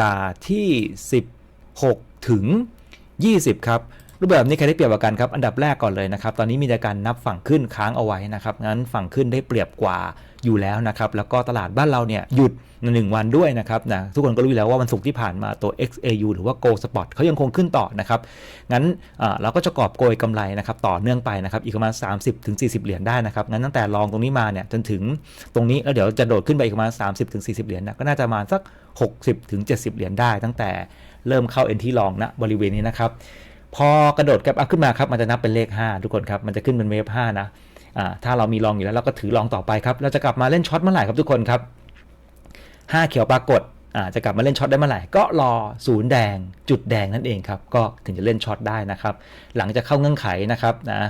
ดาห์ที่ 16 ถึง 20 ครับ รูปแบบนี้ใครได้เปรียบกว่ากันครับอันดับแรกก่อนเลยนะครับตอนนี้มีแต่การนับฝั่งขึ้นค้างเอาไว้นะครับงั้นฝั่งขึ้นได้เปรียบกว่าอยู่แล้วนะครับแล้วก็ตลาดบ้านเราเนี่ยหยุดหนึ่งวันด้วยนะครับนะทุกคนก็รู้แล้วว่าวันศุกร์ที่ผ่านมาตัว XAU หรือว่า Gold Spot เขายังคงขึ้นต่อนะครับงั้นเราก็จะกอบโกยกำไรนะครับต่อเนื่องไปนะครับอีกประมาณ 30ถึง40เหรียญได้นะครับงั้นตั้งแต่ลองตรงนี้มาเนี่ยจนถึงตรงนี้แล้วเดี๋ยวจะโดดขึ้นไปอีกประมาณ 30ถึง40เหรียญนะก็น่าจะมาสัก 60ถึง70 เหรียญได้ ตั้งแต่เริ่มเข้าเอ็นที่ลองณบริเวณนี้นะครับ พอกระโดดแกลบอัพขึ้นมาครับมันจะนับเป็นเลข 5 ทุกคนครับมันจะขึ้นเป็นเวฟ5นะอ่าถ้าเรามีลองอยู่แล้วเราก็ถือลองต่อไปครับเราจะกลับมาเล่นช็อตเมื่อไหร่ครับทุกคนครับ 5 เขียวปรากฏ จะกลับมาเล่นช็อตได้เมื่อไหร่ก็รอศูนย์แดง จุดแดงนั่นเองครับก็ถึงจะเล่นช็อตได้นะครับ หลังจากเข้าเงื่อนไขนะครับนะ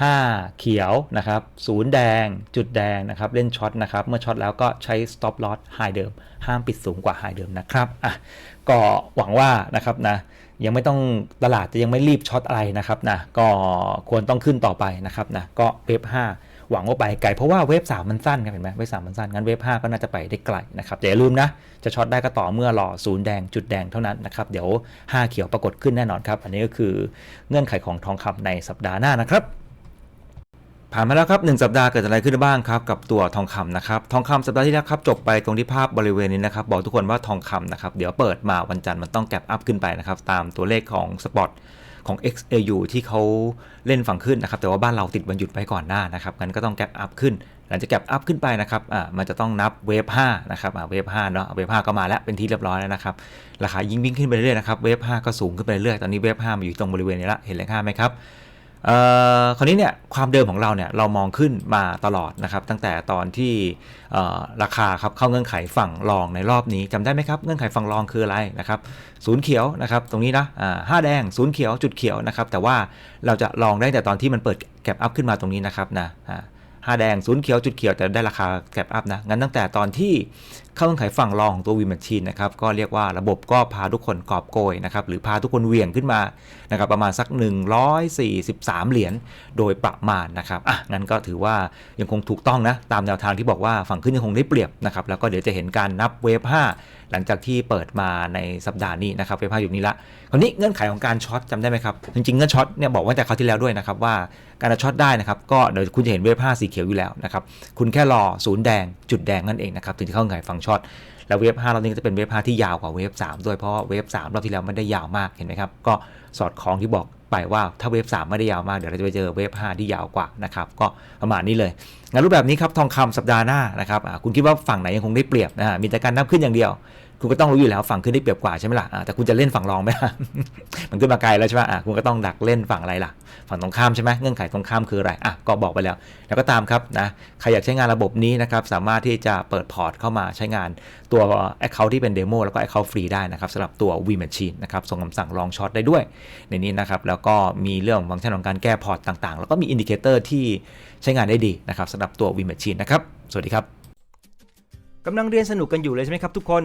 ห้าเขียวนะครับศูนย์แดง จุดแดงนะครับ เล่นช็อตนะครับ เมื่อช็อตแล้วก็ใช้ stop loss high เดิม ห้ามปิดสูงกว่า high เดิมนะครับอะก็หวังว่านะครับนะยังไม่ต้องตลาดจะยังไม่รีบช็อตอะไรนะครับนะก็ควรต้องขึ้นต่อไปนะครับนะก็เวฟ5 หวังว่าไปไกลเพราะว่าเวฟ3มันสั้นครับเห็นไหมเวฟ3มันสั้นงั้นเวฟ5ก็น่าจะไปได้ไกลนะครับอย่าลืมนะจะช็อตได้ก็ต่อเมื่อรอศูนย์แดงจุดแดงเท่านั้นนะครับเดี๋ยว 5 เขียวปรากฏขึ้นแน่นอนครับอันนี้ก็คือเงื่อนไขของทองคำในสัปดาห์หน้านะครับผ่านมาแล้วครับ1สัปดาห์เกิดอะไรขึ้นบ้างครับกับตัวทองคำนะครับทองคำสัปดาห์ที่แล้วครับจบไปตรงที่ภาพบริเวณนี้นะครับบอกทุกคนว่าทองคำนะครับเดี๋ยวเปิดมาวันจันทร์มันต้องแก็บอัพขึ้นไปนะครับตามตัวเลขของสปอต ของ XAU ที่เขาเล่นฝั่งขึ้นนะครับ แต่ว่าบ้านเราติดวันหยุดไปก่อนหน้านะครับงั้นก็ต้องแก็บอัพขึ้น หลังจากแก็บอัพขึ้นไปนะครับอ่ามันจะต้องนับเวฟ5นะครับอ่าเวฟ5เนาะเวฟ5ก็มาแล้วเป็นที่เรียบร้อยแล้วนะครับราคายิ่งวิ่งขึ้นไปเรื่อยๆนะครับเวฟ5ก็สูงขึ้นไปเรื่อยๆตอนนี้เวฟ5มาอยู่ตรงบริเวณนี้ละเห็นเลข5ไหมครับ คราวนี้เนี่ยความเดิมของเราเนี่ยเรามองขึ้นมาตลอดนะครับ ตั้งแต่ตอนที่ราคาครับเข้าเงื่อนไขฝั่งรองในรอบนี้จำได้ไหมครับเงื่อนไขฝั่งรองคืออะไรนะครับศูนย์เขียวนะครับตรงนี้นะอ่ห้าแดงศูนย์เขียวจุดเขียวนะครับแต่ว่าเราจะลองได้แต่ตอนที่มันเปิดแก็บอัพขึ้นมาตรงนี้นะครับนะห้าแดงศูนย์เขียวจุดเขียวแต่ได้ราคาแก็บอัพนะงั้นตั้งแต่ตอนที่ เข้าเงื่อนไขฝั่งรองของตัววีแมชชีนนะครับก็เรียกว่าระบบก็พาทุกคนกอบโกยนะครับหรือพาทุกคนเหวี่ยงขึ้นมานะครับประมาณสัก 143 เหรียญโดยประมาณนะครับอะงั้นก็ถือว่ายังคงถูกต้องนะตามแนวทางที่บอกว่าฝั่งขึ้นยังคงได้เปรียบนะครับแล้วก็เดี๋ยวจะเห็นการนับเวฟ5หลังจากที่เปิดมาในสัปดาห์นี้นะครับเวฟ5อยู่นี้ละคราวนี้เงื่อนไขของการช็อตจำได้ไหมครับจริงๆเงื่อนช็อตเนี่ยบอกไว้แต่คราวที่แล้วด้วยนะครับว่าการจะช็อตได้นะครับก็เดี๋ยวคุณจะเห็นเวฟ5สีเขียวอยู่แล้วนะครับคุณแค่รอศูนย์แดงจุดแดงนั่นเองนะครับถึงจะเข้าเงื่อนไขฝั่งช็อต แล้วเวฟ5รอบนี้ก็จะเป็นเวฟ5ที่ยาวกว่าเวฟ3ด้วยเพราะเวฟ3รอบที่แล้วไม่ได้ยาวมากเห็นไหมครับ ก็สอดคล้องที่บอกไปว่าถ้าเวฟ3ไม่ได้ยาวมากเดี๋ยวเราจะไปเจอเวฟ5ที่ยาวกว่านะครับก็ประมาณนี้เลยงั้นรูปแบบนี้ครับทองคำสัปดาห์หน้านะครับคุณคิดว่าฝั่งไหนยังคงได้เปรียบนะมีแต่การนับขึ้นอย่างเดียว คุณก็ต้องรู้อยู่แล้วฝั่งขึ้นได้เปรียบกว่าใช่ไหมล่ะอ่าแต่คุณจะเล่นฝั่งรองไหมล่ะมันขึ้นมาไกลแล้วใช่ไหมคุณก็ต้องดักเล่นฝั่งอะไรล่ะ ฝั่งตรงข้ามใช่ไหมเงื่อนไขตรงข้ามคืออะไรอะก็บอกไปแล้ว แล้วก็ตามครับนะใครอยากใช้งานระบบนี้นะครับสามารถที่จะเปิดพอร์ตเข้ามาใช้งานตัว Account ที่เป็นเดโมแล้วก็ Account ฟรีได้นะครับสำหรับตัว V Machine นะครับส่งคำสั่งลองช็อตได้ด้วย ในนี้นะครับแล้วก็มีเรื่องของฟังก์ชันของการแก้พอร์ตต่างๆ แล้วก็มีอินดิเคเตอร์ที่ใช้งานได้ดีนะครับสำหรับตัว V Machine นะครับสวัสดีครับกำลังเรียนสนุกกันอยู่เลยใช่ไหมครับทุกคน